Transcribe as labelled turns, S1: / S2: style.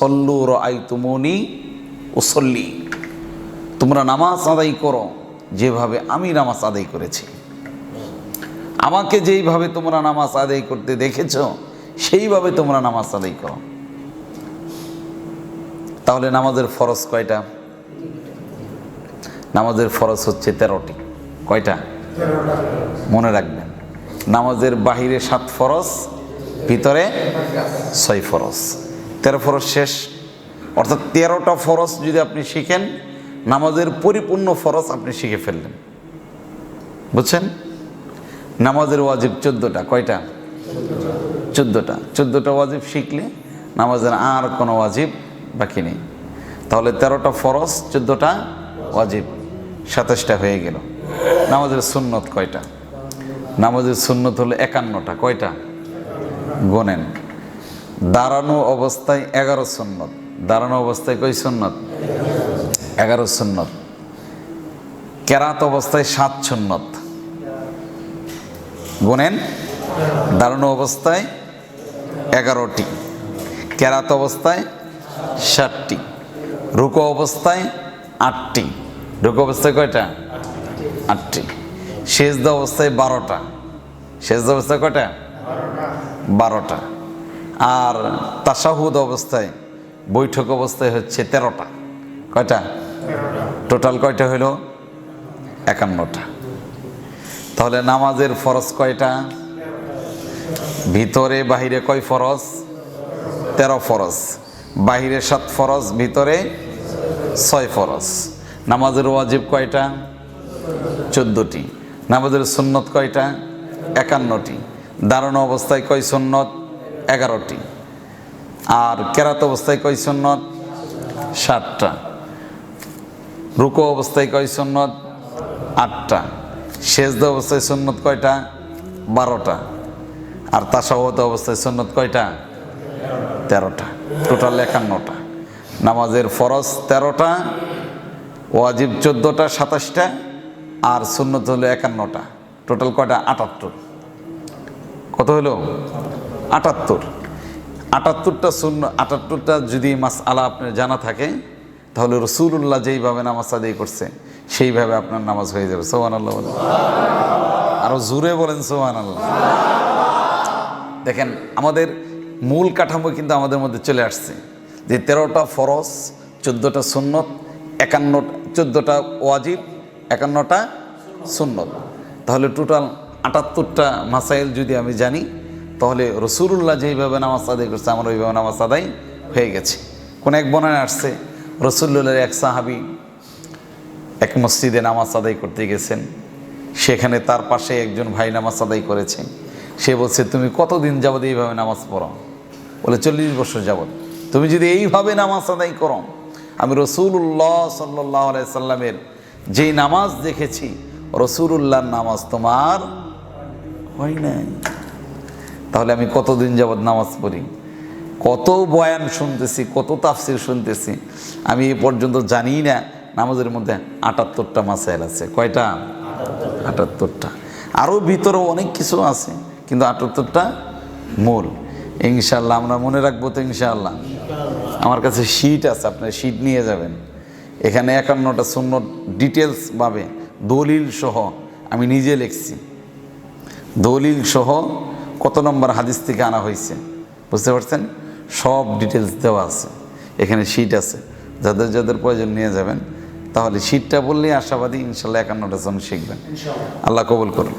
S1: সল্লু র আই তুমনি উসল্লি। তোমরা নামাজ আদায় করো, যেভাবে আমি নামাজ আদায় করেছি। আমাকে যেইভাবে তোমরা নামাজ আদায় করতে দেখেছ, সেইভাবে তোমরা নামাজ আদায় করো। তাহলে নামাজের ফরজ কয়টা? নামাজের ফরজ হচ্ছে তেরোটি। কয়টা? মনে রাখবেন। নামাজের বাহিরে সাত ফরজ, ভিতরে ছয় ফরজ। তেরো ফরজ শেষ। অর্থাৎ তেরোটা ফরজ যদি আপনি শিখেন, নামাজের পরিপূর্ণ ফরজ আপনি শিখে ফেললেন। বুঝছেন? নামাজের ওয়াজিব চোদ্দোটা, কয়টা? চোদ্দোটা। চোদ্দোটা ওয়াজিব শিখলে নামাজের আর কোনো ওয়াজিব বাকি নেই। তাহলে তেরোটা ফরজ, চোদ্দোটা ওয়াজিব, সাতাশটা হয়ে গেল। নামাজের সুন্নত কয়টা? নামাজের সুন্নত হলো একান্নটা, কয়টা? গোনেন। দাঁড়ানো অবস্থায় এগারো সুন্নত। দাঁড়ানো অবস্থায় কই সুন্নত? এগারো সুন্নত। কেরাত অবস্থায় সাত সুন্নত। গুনেন? দাঁড়ানো অবস্থায় এগারোটি। কেরাত অবস্থায় ষাটটি। রুকো অবস্থায় আটটি। রুকো অবস্থায় কয়টা? আটটি। সেজদা অবস্থায় বারোটা। সেজদা অবস্থায় কয়টা? বারোটা। আর তাসাহুদ অবস্থায়, বৈঠক অবস্থায় হচ্ছে তেরোটা। কয়টা? টোটাল কয়টা হইল? একান্নটা। তাহলে নামাজের ফরজ কয়টা? ভিতরে, বাহিরে কয় ফরজ? তেরো ফরজ। বাহিরে সাত ফরজ, ভিতরে ছয় ফরজ। নামাজের ওয়াজিব কয়টা? চোদ্দোটি। নামাজের সুন্নত কয়টা? একান্নটি। দারুণ অবস্থায় কয় সুন্নত? এগারোটি। আর কেরাত অবস্থায় কয় সুন্নত? সাতটা। রুকো অবস্থায় কয় সুন্নত? আটটা। সেজদা অবস্থায় সুন্নত কয়টা? বারোটা। আর তাসাহত অবস্থায় সুন্নত কয়টা? তেরোটা। টোটাল একান্নটা। নামাজের ফরজ তেরোটা, ওয়াজিব চোদ্দোটা, সাতাশটা, আর সুন্নত হলো একান্নটা। টোটাল কয়টা? আটাত্তর। কত হলো? আটাত্তর। আটাত্তরটা শূন্য, আটাত্তরটা যদি মাস আলা আপনার জানা থাকে, তাহলে রসুল্লাহ যেইভাবে নামাজ আদায় করছে, সেইভাবে আপনার নামাজ হয়ে যাবে। সোহান আল্লাহ বলেন। আরও জুড়ে বলেন সোহান আল্লাহ দেখেন, আমাদের মূল কাঠামো কিন্তু আমাদের মধ্যে চলে আসছে। যে তেরোটা ফরজ, চোদ্দোটা সুন্নত একান্ন চোদ্দোটা ওয়াজিব, একান্নটা সুন্নত। তাহলে টোটাল আটাত্তরটা মাসাইল যদি আমি জানি তাহলে রসুল্লাহ যেইভাবে নামাজ আদায় করছে, আমার ওইভাবে নামাজ আদায় হয়ে গেছে। কোন এক বনায় আসছে রসুল্লাহ এক সাহাবি এক মসজিদে নামাজ আদায় করতে গেছেন। সেখানে তার পাশে একজন ভাই নামাজ আদায় করেছে। সে বলছে, তুমি কতদিন যাবত এইভাবে নামাজ পড়ো? বলে, চল্লিশ বছর যাবত। তুমি যদি এইভাবে নামাজ আদায় করো, আমি রসুল্লাহ সাল্লাহ সাল্লামের যেই নামাজ দেখেছি রসুল্লাহর নামাজ তোমার হয় নাই। তাহলে আমি কতদিন যাবৎ নামাজ পড়ি? কত বয়ান শুনতেছি, কত তাফসির শুনতেছি, আমি এ পর্যন্ত জানি না। নামাজের মধ্যে আটাত্তরটা মাসাইল আছে। কয়টা? আটাত্তরটা। আরও ভিতরেও অনেক কিছু আছে, কিন্তু আটাত্তরটা মূল। ইনশাল্লাহ আমরা মনে রাখব তো ইনশাআল্লাহ। আমার কাছে শিট আছে, আপনার শিট নিয়ে যাবেন। এখানে একান্নটা শূন্য ডিটেলস ভাবে দলিল সহ, আমি নিজে লিখছি। দলিল সহ কত নম্বর হাদিস থেকে আনা হয়েছে? বুঝতে পারছেন? সব ডিটেলস দেওয়া আছে। এখানে শীট আছে। যাদের যাদের প্রয়োজন নিয়ে যাবেন তাহলে শীতটা বললেই আশাবাদী ইনশাল্লাহ একান্নটা জন শিখবেন। আল্লাহ কবুল করুন।